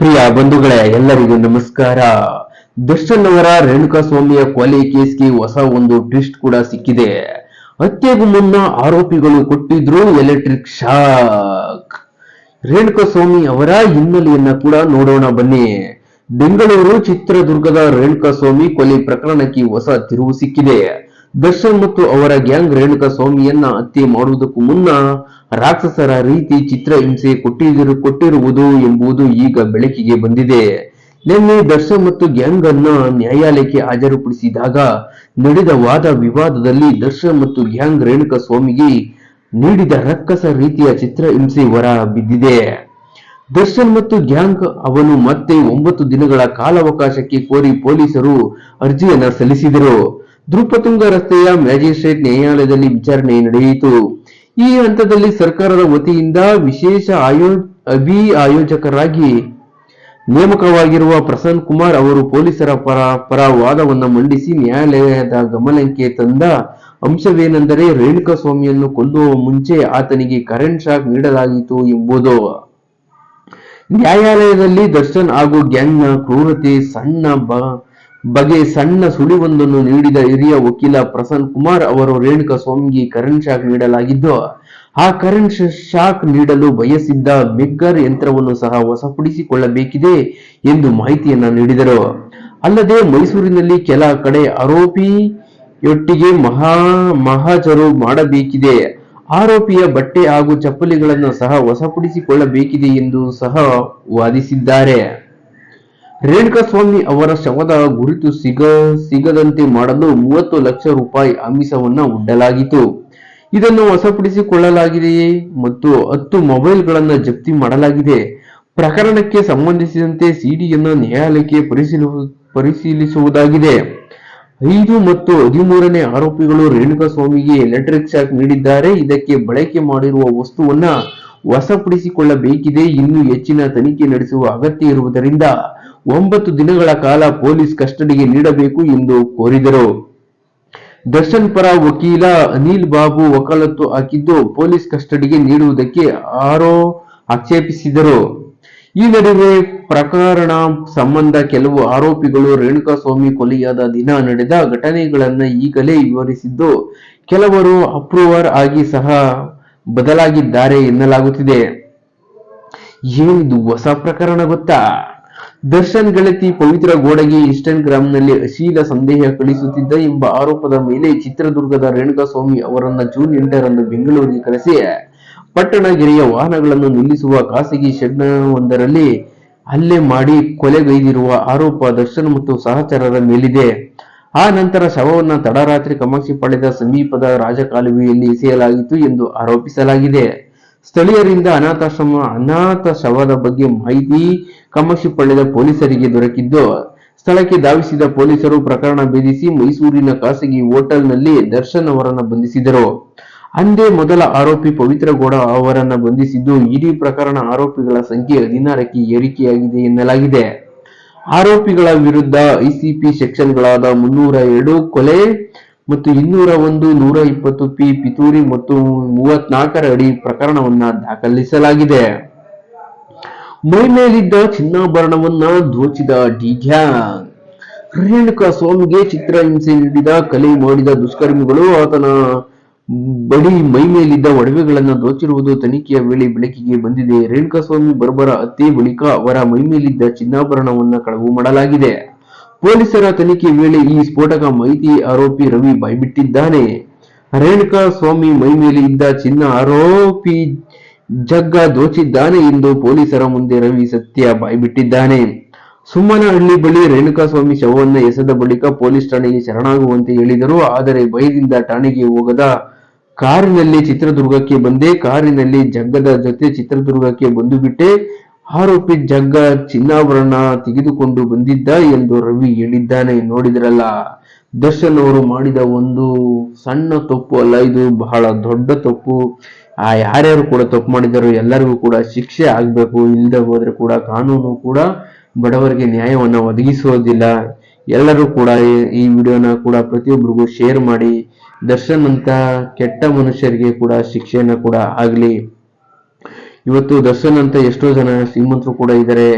ಪ್ರಿಯ ಬಂಧುಗಳೇ, ಎಲ್ಲರಿಗೂ ನಮಸ್ಕಾರ. ದರ್ಶನ್ ಅವರ ರೇಣುಕಾ ಸ್ವಾಮಿಯ ಕೊಲೆ ಕೇಸ್ಗೆ ಹೊಸ ಒಂದು ಟ್ವಿಸ್ಟ್ ಕೂಡ ಸಿಕ್ಕಿದೆ. ಹತ್ಯೆಗೂ ಮುನ್ನ ಆರೋಪಿಗಳು ಕೊಟ್ಟಿದ್ರು ಎಲೆಕ್ಟ್ರಿಕ್ ಶಾಕ್. ರೇಣುಕಾ ಸ್ವಾಮಿ ಅವರ ಹಿನ್ನೆಲೆಯನ್ನ ಕೂಡ ನೋಡೋಣ ಬನ್ನಿ. ಬೆಂಗಳೂರು ಚಿತ್ರದುರ್ಗದ ರೇಣುಕಾ ಸ್ವಾಮಿ ಕೊಲೆ ಪ್ರಕರಣಕ್ಕೆ ಹೊಸ ತಿರುವು ಸಿಕ್ಕಿದೆ. ದರ್ಶನ್ ಮತ್ತು ಅವರ ಗ್ಯಾಂಗ್ ರೇಣುಕಾ ಸ್ವಾಮಿಯನ್ನ ಹತ್ಯೆ ಮಾಡುವುದಕ್ಕೂ ಮುನ್ನ ರಾಕ್ಷಸರ ರೀತಿ ಚಿತ್ರ ಹಿಂಸೆ ಕೊಟ್ಟಿರು ಕೊಟ್ಟಿರುವುದು ಎಂಬುದು ಈಗ ಬೆಳಕಿಗೆ ಬಂದಿದೆ. ನಿನ್ನೆ ದರ್ಶನ್ ಮತ್ತು ಗ್ಯಾಂಗ್ ಅನ್ನ ನ್ಯಾಯಾಲಯಕ್ಕೆ ಹಾಜರುಪಡಿಸಿದಾಗ ನಡೆದ ವಾದ ವಿವಾದದಲ್ಲಿ ದರ್ಶನ್ ಮತ್ತು ಗ್ಯಾಂಗ್ ರೇಣುಕಾ ಸ್ವಾಮಿಗೆ ನೀಡಿದ ರಕ್ಕಸ ರೀತಿಯ ಚಿತ್ರ ಹಿಂಸೆ ಹೊರ ಬಿದ್ದಿದೆ. ದರ್ಶನ್ ಮತ್ತು ಗ್ಯಾಂಗ್ ಅವನು ಮತ್ತೆ ಒಂಬತ್ತು ದಿನಗಳ ಕಾಲಾವಕಾಶಕ್ಕೆ ಕೋರಿ ಪೊಲೀಸರು ಅರ್ಜಿಯನ್ನ ಸಲ್ಲಿಸಿದರು. ದ್ರುಪತುಂಗ ರಸ್ತೆಯ ಮ್ಯಾಜಿಸ್ಟ್ರೇಟ್ ನ್ಯಾಯಾಲಯದಲ್ಲಿ ವಿಚಾರಣೆ ನಡೆಯಿತು. ಈ ಹಂತದಲ್ಲಿ ಸರ್ಕಾರದ ವತಿಯಿಂದ ವಿಶೇಷ ಆಯೋ ಅಭಿ ಆಯೋಜಕರಾಗಿ ನೇಮಕವಾಗಿರುವ ಪ್ರಸನ್ನ ಕುಮಾರ್ ಅವರು ಪೊಲೀಸರ ಪರ ಪರ ವಾದವನ್ನು ಮಂಡಿಸಿ ನ್ಯಾಯಾಲಯದ ಗಮನಕ್ಕೆ ತಂದ ಅಂಶವೇನೆಂದರೆ ರೇಣುಕಾ ಸ್ವಾಮಿಯನ್ನು ಕೊಲ್ಲುವ ಮುಂಚೆ ಆತನಿಗೆ ಕರೆಂಟ್ ಶಾಕ್ ನೀಡಲಾಗಿತ್ತು ಎಂಬುದು. ನ್ಯಾಯಾಲಯದಲ್ಲಿ ದರ್ಶನ್ ಹಾಗೂ ಗ್ಯಾಂಗ್ನ ಕ್ರೂರತೆ ಸಣ್ಣ ಬ ಬಗೆ ಸಣ್ಣ ಸುಳಿವೊಂದನ್ನು ನೀಡಿದ ಹಿರಿಯ ವಕೀಲ ಪ್ರಸನ್ನ ಕುಮಾರ್ ಅವರು ರೇಣುಕಾ ಸ್ವಾಮಿಗೆ ಕರೆಂಟ್ ಶಾಕ್ ನೀಡಲಾಗಿದ್ದು, ಆ ಕರೆಂಟ್ ಶಾಕ್ ನೀಡಲು ಬಯಸಿದ್ದ ಮೆಗ್ಗರ್ ಯಂತ್ರವನ್ನು ಸಹ ವಶಪಡಿಸಿಕೊಳ್ಳಬೇಕಿದೆ ಎಂದು ಮಾಹಿತಿಯನ್ನ ನೀಡಿದರು. ಅಲ್ಲದೆ ಮೈಸೂರಿನಲ್ಲಿ ಕೆಲ ಕಡೆ ಆರೋಪಿಯೊಟ್ಟಿಗೆ ಮಹಾ ಮಹಾಜರು ಮಾಡಬೇಕಿದೆ. ಆರೋಪಿಯ ಬಟ್ಟೆ ಹಾಗೂ ಚಪ್ಪಲಿಗಳನ್ನು ಸಹ ವಶಪಡಿಸಿಕೊಳ್ಳಬೇಕಿದೆ ಎಂದು ಸಹ ವಾದಿಸಿದ್ದಾರೆ. ರೇಣುಕಾ ಸ್ವಾಮಿ ಅವರ ಶವದ ಗುರುತು ಸಿಗ, ಸಿಗದಂತೆ ಮಾಡಲು ಮೂವತ್ತು ಲಕ್ಷ ರೂಪಾಯಿ ಆಮಿಷವನ್ನ ಉಡ್ಡಲಾಗಿತ್ತು. ಇದನ್ನು ವಶಪಡಿಸಿಕೊಳ್ಳಲಾಗಿದೆಯೇ ಮತ್ತು ಹತ್ತು ಮೊಬೈಲ್ಗಳನ್ನು ಜಪ್ತಿ ಮಾಡಲಾಗಿದೆ. ಪ್ರಕರಣಕ್ಕೆ ಸಂಬಂಧಿಸಿದಂತೆ ಸಿಡಿಯನ್ನು ನ್ಯಾಯಾಲಯಕ್ಕೆ ಪರಿಶೀಲ, ಪರಿಶೀಲಿಸುವುದಾಗಿದೆ. ಐದು ಮತ್ತು ಹದಿಮೂರನೇ ಆರೋಪಿಗಳು ರೇಣುಕಾ ಸ್ವಾಮಿಗೆ ಎಲೆಕ್ಟ್ರಿಕ್ ಶಾಕ್ ನೀಡಿದ್ದಾರೆ. ಇದಕ್ಕೆ ಬಳಕೆ ಮಾಡಿರುವ ವಸ್ತುವನ್ನ ವಶಪಡಿಸಿಕೊಳ್ಳಬೇಕಿದೆ. ಇನ್ನು ಹೆಚ್ಚಿನ ತನಿಖೆ ನಡೆಸುವ ಅಗತ್ಯ ಇರುವುದರಿಂದ ಒಂಬತ್ತು ದಿನಗಳ ಕಾಲ ಪೊಲೀಸ್ ಕಸ್ಟಡಿಗೆ ನೀಡಬೇಕು ಎಂದು ಕೋರಿದರು. ದರ್ಶನ್ ಪರ ವಕೀಲ ಅನಿಲ್ ಬಾಬು ವಕಾಲತ್ತು ಹಾಕಿದ್ದು ಪೊಲೀಸ್ ಕಸ್ಟಡಿಗೆ ನೀಡುವುದಕ್ಕೆ ಆರೋ ಆಕ್ಷೇಪಿಸಿದರು. ಈ ನಡುವೆ ಪ್ರಕರಣ ಸಂಬಂಧ ಕೆಲವು ಆರೋಪಿಗಳು ರೇಣುಕಾಸ್ವಾಮಿ ಕೊಲೆಯಾದ ದಿನ ನಡೆದ ಘಟನೆಗಳನ್ನು ಈಗಲೇ ವಿವರಿಸಿದ್ದು, ಕೆಲವರು ಅಪ್ರೂವರ್ ಆಗಿ ಸಹ ಬದಲಾಗಿದ್ದಾರೆ ಎನ್ನಲಾಗುತ್ತಿದೆ. ಏನಿದು ಹೊಸ ಪ್ರಕರಣ ಗೊತ್ತಾ? ದರ್ಶನ್ ಗೆಳತಿ ಪವಿತ್ರ ಗೋಡೆಗೆ ಇನ್ಸ್ಟಾಗ್ರಾಂನಲ್ಲಿ ಅಶೀಲ ಸಂದೇಹ ಕಳಿಸುತ್ತಿದ್ದ ಎಂಬ ಆರೋಪದ ಮೇಲೆ ಚಿತ್ರದುರ್ಗದ ರೇಣುಕಾಸ್ವಾಮಿ ಅವರನ್ನ ಜೂನ್ ಎಂಟರಂದು ಬೆಂಗಳೂರಿಗೆ ಕರೆಸಿ ಪಟ್ಟಣಗಿರಿಯ ವಾಹನಗಳನ್ನು ನಿಲ್ಲಿಸುವ ಖಾಸಗಿ ಶೆಡ್ನವೊಂದರಲ್ಲಿ ಹಲ್ಲೆ ಮಾಡಿ ಕೊಲೆಗೈದಿರುವ ಆರೋಪ ದರ್ಶನ್ ಮತ್ತು ಸಹಚರರ ಮೇಲಿದೆ. ಆ ನಂತರ ಶವವನ್ನು ತಡರಾತ್ರಿ ಕಾಮಾಕ್ಷಿಪಾಳ್ಯದ ಸಮೀಪದ ರಾಜಕಾಲುವೆಯಲ್ಲಿ ಎಸೆಯಲಾಗಿತ್ತು ಎಂದು ಆರೋಪಿಸಲಾಗಿದೆ. ಸ್ಥಳೀಯರಿಂದ ಅನಾಥಾಶ್ರಮ, ಅನಾಥ ಶವದ ಬಗ್ಗೆ ಮಾಹಿತಿ ಕಾಮಾಕ್ಷಿಪಾಳ್ಯದ ಪೊಲೀಸರಿಗೆ ದೊರಕಿದ್ದು, ಸ್ಥಳಕ್ಕೆ ಧಾವಿಸಿದ ಪೊಲೀಸರು ಪ್ರಕರಣ ಭೇದಿಸಿ ಮೈಸೂರಿನ ಖಾಸಗಿ ಹೋಟೆಲ್ನಲ್ಲಿ ದರ್ಶನ್ ಅವರನ್ನ ಬಂಧಿಸಿದರು. ಅಂದೇ ಮೊದಲ ಆರೋಪಿ ಪವಿತ್ರಗೌಡ ಅವರನ್ನ ಬಂಧಿಸಿದ್ದು, ಇಡೀ ಪ್ರಕರಣ ಆರೋಪಿಗಳ ಸಂಖ್ಯೆ ಹದಿನಾರಕ್ಕೆ ಏರಿಕೆಯಾಗಿದೆ ಎನ್ನಲಾಗಿದೆ. ಆರೋಪಿಗಳ ವಿರುದ್ಧ ಐಸಿಪಿ ಸೆಕ್ಷನ್ಗಳಾದ ಮುನ್ನೂರ ಎರಡು ಕೊಲೆ ಮತ್ತು ಇನ್ನೂರ ಒಂದು, ನೂರ ಇಪ್ಪತ್ತು ಪಿ ಪಿತೂರಿ ಮತ್ತು ಮೂವತ್ನಾಲ್ಕರ ಅಡಿ ಪ್ರಕರಣವನ್ನ ದಾಖಲಿಸಲಾಗಿದೆ. ಮೈಮೇಲಿದ್ದ ಚಿನ್ನಾಭರಣವನ್ನ ದೋಚಿದ ಡಿಗ್ಯಾಂಗ್ ರೇಣುಕಾ ಸ್ವಾಮಿಗೆ ಚಿತ್ರಹಿಂಸೆ ನೀಡಿದ ಕಲೆ ಮಾಡಿದ ದುಷ್ಕರ್ಮಿಗಳು ಆತನ ಬಡಿ ಮೈಮೇಲಿದ್ದ ಒಡವೆಗಳನ್ನ ದೋಚಿರುವುದು ತನಿಖೆಯ ವೇಳೆ ಬೆಳಕಿಗೆ ಬಂದಿದೆ. ರೇಣುಕಾ ಸ್ವಾಮಿ ಬರ್ಬರ ಹತ್ಯೆ ಬಳಿಕ ಅವರ ಮೈ ಮೇಲಿದ್ದ ಚಿನ್ನಾಭರಣವನ್ನ ಕಳವು ಮಾಡಲಾಗಿದೆ. ಪೊಲೀಸರ ತನಿಖೆ ವೇಳೆ ಈ ಸ್ಫೋಟಕ ಮಾಹಿತಿ ಆರೋಪಿ ರವಿ ಬಾಯ್ಬಿಟ್ಟಿದ್ದಾನೆ. ರೇಣುಕಾ ಸ್ವಾಮಿ ಮೈಮೇಲೆ ಇದ್ದ ಚಿನ್ನ ಆರೋಪಿ ಜಗ್ಗ ದೋಚಿದ್ದಾನೆ ಎಂದು ಪೊಲೀಸರ ಮುಂದೆ ರವಿ ಸತ್ಯ ಬಾಯ್ಬಿಟ್ಟಿದ್ದಾನೆ. ಸುಮ್ಮನಹಳ್ಳಿ ಬಳಿ ರೇಣುಕಾ ಸ್ವಾಮಿ ಶವವನ್ನು ಎಸೆದ ಬಳಿಕ ಪೊಲೀಸ್ ಠಾಣೆಗೆ ಶರಣಾಗುವಂತೆ ಹೇಳಿದರು. ಆದರೆ ಭಯದಿಂದ ಠಾಣೆಗೆ ಹೋಗದ ಕಾರಿನಲ್ಲಿ ಚಿತ್ರದುರ್ಗಕ್ಕೆ ಬಂದೆ. ಕಾರಿನಲ್ಲಿ ಜಗ್ಗದ ಜೊತೆ ಚಿತ್ರದುರ್ಗಕ್ಕೆ ಬಂದು ಬಿಟ್ಟೆ. ಆರೋಪಿ ಜಗ್ಗ ಚಿನ್ನಾಭರಣ ತೆಗೆದುಕೊಂಡು ಬಂದಿದ್ದ ಎಂದು ರವಿ ಹೇಳಿದ್ದಾನೆ. ನೋಡಿದ್ರಲ್ಲ, ದರ್ಶನ್ ಅವರು ಮಾಡಿದ ಒಂದು ಸಣ್ಣ ತಪ್ಪು ಅಲ್ಲ, ಇದು ಬಹಳ ದೊಡ್ಡ ತಪ್ಪು. ಆ ಯಾರ್ಯಾರು ಕೂಡ ತಪ್ಪು ಮಾಡಿದಾರೋ ಎಲ್ಲರಿಗೂ ಕೂಡ ಶಿಕ್ಷೆ ಆಗ್ಬೇಕು. ಇಲ್ಲದೆ ಹೋದ್ರೆ ಕೂಡ ಕಾನೂನು ಕೂಡ ಬಡವರಿಗೆ ನ್ಯಾಯವನ್ನು ಒದಗಿಸೋದಿಲ್ಲ. ಎಲ್ಲರೂ ಕೂಡ ಈ- ವಿಡಿಯೋನ ಕೂಡ ಪ್ರತಿಯೊಬ್ಬರಿಗೂ ಶೇರ್ ಮಾಡಿ, ದರ್ಶನ್ ಅಂತ ಕೆಟ್ಟ ಮನುಷ್ಯರಿಗೆ ಕೂಡ ಶಿಕ್ಷೆನ ಕೂಡ ಆಗ್ಲಿ. ಇವತ್ತು ದರ್ಶನ್ ಅಂತ ಎಷ್ಟೋ ಜನ ಶ್ರೀಮಂತರು ಕೂಡ ಇದ್ದಾರೆ.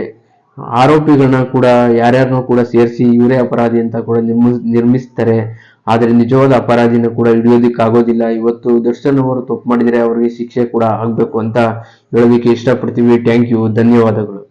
ಆರೋಪಿಗಳನ್ನ ಕೂಡ ಯಾರ್ಯಾರನ್ನೂ ಕೂಡ ಸೇರಿಸಿ ಇವರೇ ಅಪರಾಧಿ ಅಂತ ಕೂಡ ನಿರ್ಮಿಸ್ ನಿರ್ಮಿಸ್ತಾರೆ. ಆದರೆ ನಿಜವಾದ ಅಪರಾಧಿನ ಕೂಡ ಹಿಡಿಯೋದಿಕ್ ಆಗೋದಿಲ್ಲ. ಇವತ್ತು ದರ್ಶನ್ ಅವರು ತಪ್ಪು ಮಾಡಿದರೆ ಅವರಿಗೆ ಶಿಕ್ಷೆ ಕೂಡ ಆಗಬೇಕು ಅಂತ ಹೇಳೋದಕ್ಕೆ ಇಷ್ಟಪಡ್ತೀವಿ. ಥ್ಯಾಂಕ್ ಯು ಧನ್ಯವಾದಗಳು.